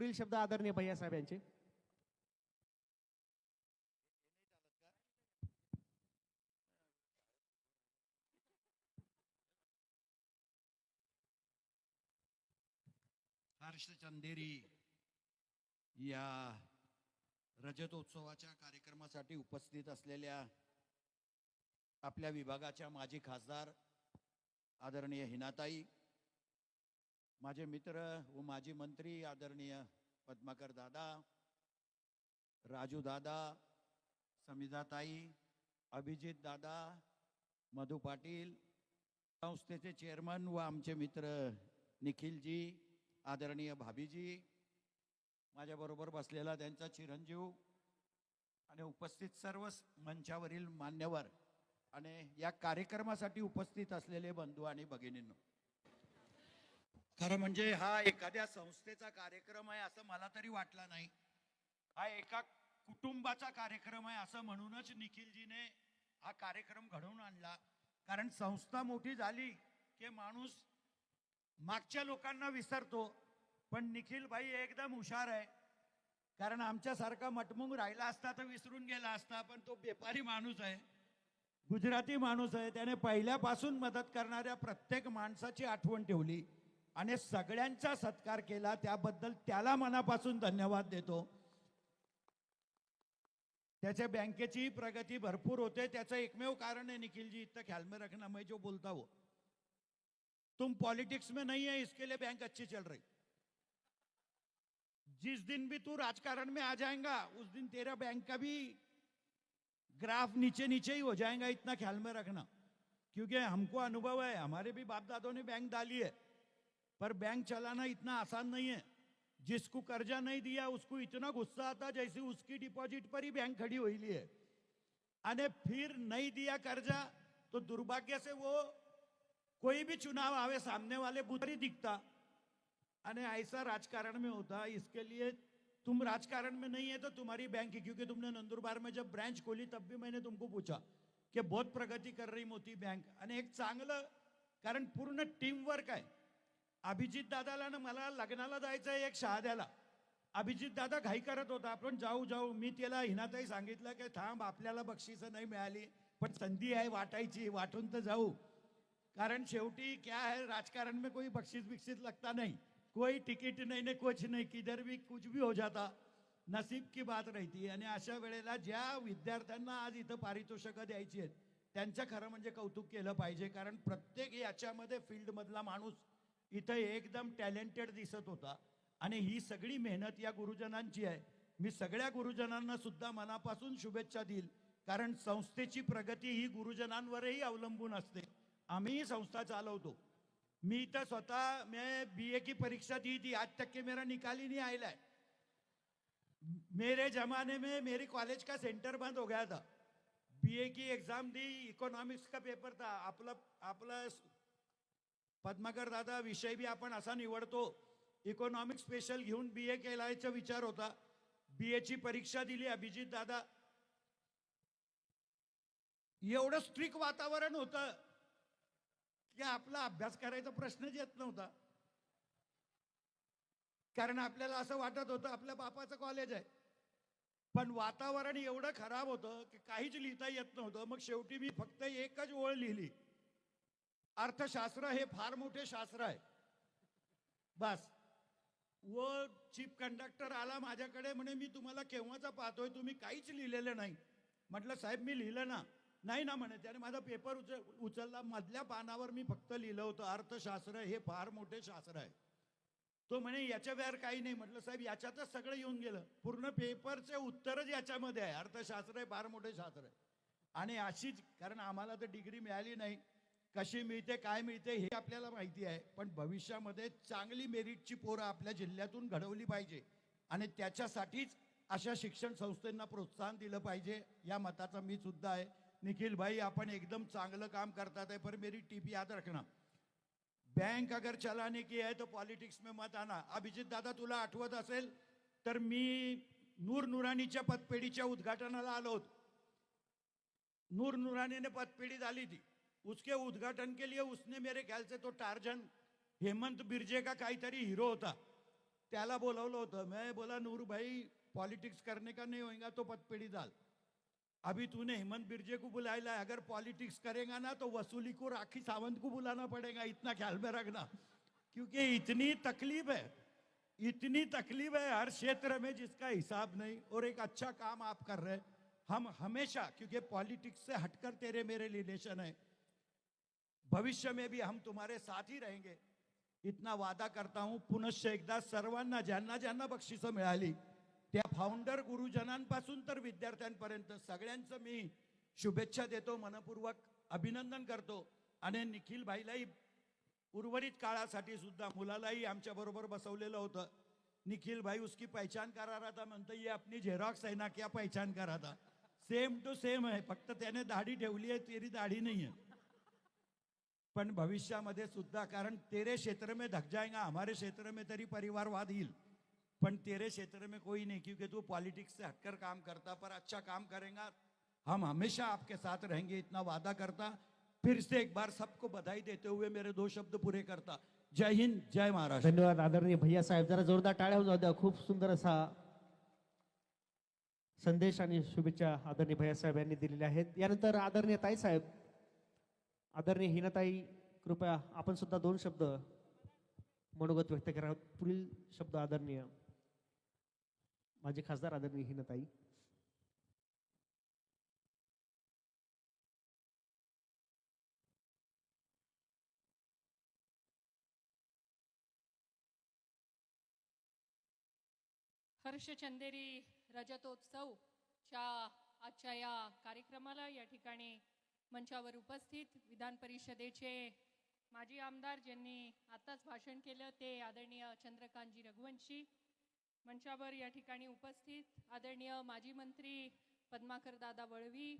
पुढील शब्द आदरणीय भैयासाहेब यांचे. हर्ष चंदेरी या रजतोत्सवाच्या कार्यक्रमासाठी उपस्थित असलेल्या आपल्या विभागाच्या माजी खासदार आदरणीय हिनाताई माझे मित्र व माजी मंत्री आदरणीय पद्माकर दादा राजू दादा समिधाताई अभिजित दादा मधु पाटील संस्थेचे चेअरमन व आमचे मित्र निखिलजी आदरणीय भाभीजी माझ्याबरोबर बसलेला त्यांचा चिरंजीव आणि उपस्थित सर्व मंचावरील मान्यवर आणि या कार्यक्रमासाठी उपस्थित असलेले बंधू आणि भगिनींनो. खरं म्हणजे हा एखाद्या संस्थेचा कार्यक्रम आहे असं मला तरी वाटला नाही. हा एका कुटुंबाचा कार्यक्रम आहे असं म्हणूनच निखिलजीने हा कार्यक्रम घडवून आणला. कारण संस्था मोठी झाली की माणूस मागच्या लोकांना विसरतो. पण निखिल भाई एकदम हुशार आहे. कारण आमच्यासारखा मटमुंग राहिला असता तर विसरून गेला असता पण तो बेपारी माणूस आहे. गुजराती माणूस आहे. त्याने पहिल्यापासून मदत करणाऱ्या प्रत्येक माणसाची आठवण ठेवली. आणि सगळ्यांचा सत्कार केला त्याबद्दल त्याला मनापासून धन्यवाद देतो. त्याच्या बँकेची प्रगती भरपूर होते. त्याचं एकमेव कारण है निखिल जी इतना ख्याल में रखना मैं जो बोलता हूँ तुम पॉलिटिक्स में नहीं है इसके लिए बैंक अच्छी चल रही. जिस दिन भी तू राजकारण में आ जाएगा उस दिन तेरा बैंक का भी ग्राफ नीचे नीचे ही हो जाएगा इतना ख्याल में रखना. क्योंकि हमको अनुभव है हमारे भी बाप दादों ने बैंक डाली है. पर बैंक चलाना इतना आसान नहीं है। जिसको कर्जा नहीं दिया उसको इतना गुस्सा आता जैसे उसकी डिपॉजिट पर ही बैंक खड़ी हुई है। अने फिर नहीं दिया कर्जा तो दुर्भाग्य से वो कोई भी चुनाव आवे सामने वाले बुत ही दिखता। अने ऐसा राजकारण में होता इसके लिए तुम राजकारण में नहीं है तो तुम्हारी बैंक है क्योंकि तुमने नंदुरबार में जब ब्रांच खोली तब भी मैंने तुमको पूछा कि बहुत प्रगती कर रही मोती बैंक आणि एक चांगलं कारण पूर्ण टीम वर्क आहे अभिजित दादाला ना मला लग्नाला जायचं आहे एक शहाद्याला. अभिजित दादा घाई करत होता आपण जाऊ जाऊ मी त्याला हिनाताई सांगितलं की थांब आपल्याला बक्षिसं नाही मिळाली पण संधी आहे वाटायची वाटून तर जाऊ. कारण शेवटी क्या है राजकारण में कोई बख्शीस बिक्षिस लगता नहीं. कोई तिकीट नाही नाही कुछ नाही किधर भी कुछ भी हो जाता. नसीब की बात राहती आणि अशा वेळेला ज्या विद्यार्थ्यांना आज इथं पारितोषिकं द्यायची आहेत त्यांचं खरं म्हणजे कौतुक केलं पाहिजे कारण प्रत्येक याच्यामध्ये फील्डमधला माणूस इथं एकदम टॅलेंटेड दिसत होता. आणि ही सगळी मेहनत या गुरुजनांची आहे. मी सगळ्या गुरुजनांना सुद्धा मनापासून शुभेच्छा देईल. कारण संस्थेची प्रगती ही गुरुजनांवरही अवलंबून असते. आम्हीही संस्था चालवतो. मी तर स्वतः मैं बी ए की परीक्षा दी थी आज तक के मेरा निकाल ही नहीं आयला है. मेरे जमाने में मेरे कॉलेज का सेंटर बंद हो गया था. बीए की एग्जाम दी इकोनॉमिक्स का पेपर था. आपला आपला पद्माकर दादा विषय बी आपण असा निवडतो इकॉनॉमिक स्पेशल घेऊन बी ए केलायचा विचार होता. बी ची परीक्षा दिली अभिजित दादा. एवढं स्ट्रिक वातावरण होतं की आपला अभ्यास करायचा प्रश्नच येत नव्हता. कारण आपल्याला असं वाटत होतं आपल्या बापाचं कॉलेज आहे. पण वातावरण एवढं खराब होतं की काहीच लिहिता येत नव्हतं. मग शेवटी मी फक्त एकच ओळ लिहिली. अर्थशास्त्र हे फार मोठे शास्त्र आहे. बस. व चीफ कंडक्टर आला माझ्याकडे म्हणे मी तुम्हाला केव्हाचा पाहतोय? तुम्ही काहीच लिहिलेलं नाही. म्हटलं साहेब मी लिहिलं ना. नाही ना म्हणे त्याने माझा पेपर उचल उचलला. मधल्या पानावर मी फक्त लिहिलं होतं. अर्थशास्त्र हे फार मोठे शास्त्र आहे. तो म्हणे याच्या बाहेर काही नाही. म्हटलं साहेब याच्यातच सगळं येऊन गेलं. पूर्ण पेपरचे उत्तरच याच्यामध्ये आहे. अर्थशास्त्र हे फार मोठे शास्त्र आहे. आणि अशीच कारण आम्हाला तर डिग्री मिळाली नाही. कशी मिळते काय मिळते हे आपल्याला माहिती आहे. पण भविष्यामध्ये चांगली मेरिटची पोरं आपल्या जिल्ह्यातून घडवली पाहिजे. आणि त्याच्यासाठीच अशा शिक्षण संस्थेंना प्रोत्साहन दिलं पाहिजे या मताचा मी सुद्धा आहे. निखिल भाई आपण एकदम चांगलं काम करतात आहे पर मेरी टीप याद रखना. बैंक अगर चलाने की है तो पॉलिटिक्स में मत आना अभिजित दादा तुला आठवत असेल तर मी नूर नुरानीच्या पतपेढीच्या उद्घाटनाला आलो होतो. नूर नुराणीने पतपेढी झाली ती उसके उद्घाटन के लिए उसने मेरे ख्याल से तो टार्जन हेमंत बिरजे का काहीतरी हिरो होता। त्याला बोलवलं होतं, मैं बोला, नूर भाई, पॉलिटिक्स करने का नहीं होगा तो पतपेड़ी डाल। अभी तूने हेमंत बिरजे को बुलाया है, अगर पॉलिटिक्स करेगा ना तो वसूली को राखी सावंत को बुलाना पड़ेगा, इतना ख्याल में रखना। क्योंकि इतनी तकलीफ़ है, इतनी तकलीफ़ है हर क्षेत्र में जिसका हिसाब नहीं, और एक अच्छा काम आप कर रहे हम हमेशा, क्योंकि पॉलिटिक्स से हटकर तेरे मेरे रिलेशन है। भविष्य में भी हम तुम्हारे साथ ही रहेंगे। इतना वादा करता हूं पुनश्च एकदा सर्वांना ज्यांना ज्यांना बक्षिसं मिळाली त्या फाउंडर गुरुजनांपासून तर विद्यार्थ्यांपर्यंत सगळ्यांचं मी शुभेच्छा देतो मनपूर्वक अभिनंदन करतो. आणि निखिल भाईलाही उर्वरित काळासाठी सुद्धा मुलालाही आमच्या बरोबर बसवलेलं होतं. निखिल भाई उसकी पहचान करा रहा था म्हणतो ये अपनी झेरॉक्स आहे ना क्या पहचान करा था सेम टू सेम आहे फक्त त्याने दाढी ठेवली आहे तेरी दाढी नाही आहे. पण भविष्यामध्ये सुद्धा कारण तेरे क्षेत्र में धक जाएगा हमारे क्षेत्र में तरी परिवारवाद येईल. पण तेरे क्षेत्र में कोई नहीं क्योंकि तू पॉलिटिक्स से हटकर काम करता पर अच्छा काम करेगा. हम हमेशा आपके साथ रहेंगे इतना वादा करता. फिर से एक बार सबको बधाई देते हुए मेरे दो शब्द पूरे करता. जय हिंद जय महाराष्ट्र. धन्यवाद आदरणीय भैया साहेब. जरा जोरदार टाळ्या होऊन जाऊ द्या. खूप सुंदर असा संदेश आणि शुभेच्छा आदरणीय भैया साहेब यांनी दिलेल्या आहेत. यानंतर आदरणीय ताई साहेब. आदरणीय हिनाताई कृपया आपण सुद्धा दोन शब्द मनोगत व्यक्त करा. पुढील शब्द आदरणीय माझे खासदार आदरणीय हिनाताई. हर्ष चंदेरी रजतोत्सवच्या आजच्या या कार्यक्रमाला या ठिकाणी मंचावर उपस्थित विधान परिषदेचे माजी आमदार ज्यांनी आताच भाषण केलं ते आदरणीय चंद्रकांतजी रघुवंशी मंचावर या ठिकाणी उपस्थित. आदरणीय माजी मंत्री पद्माकर दादा वळवी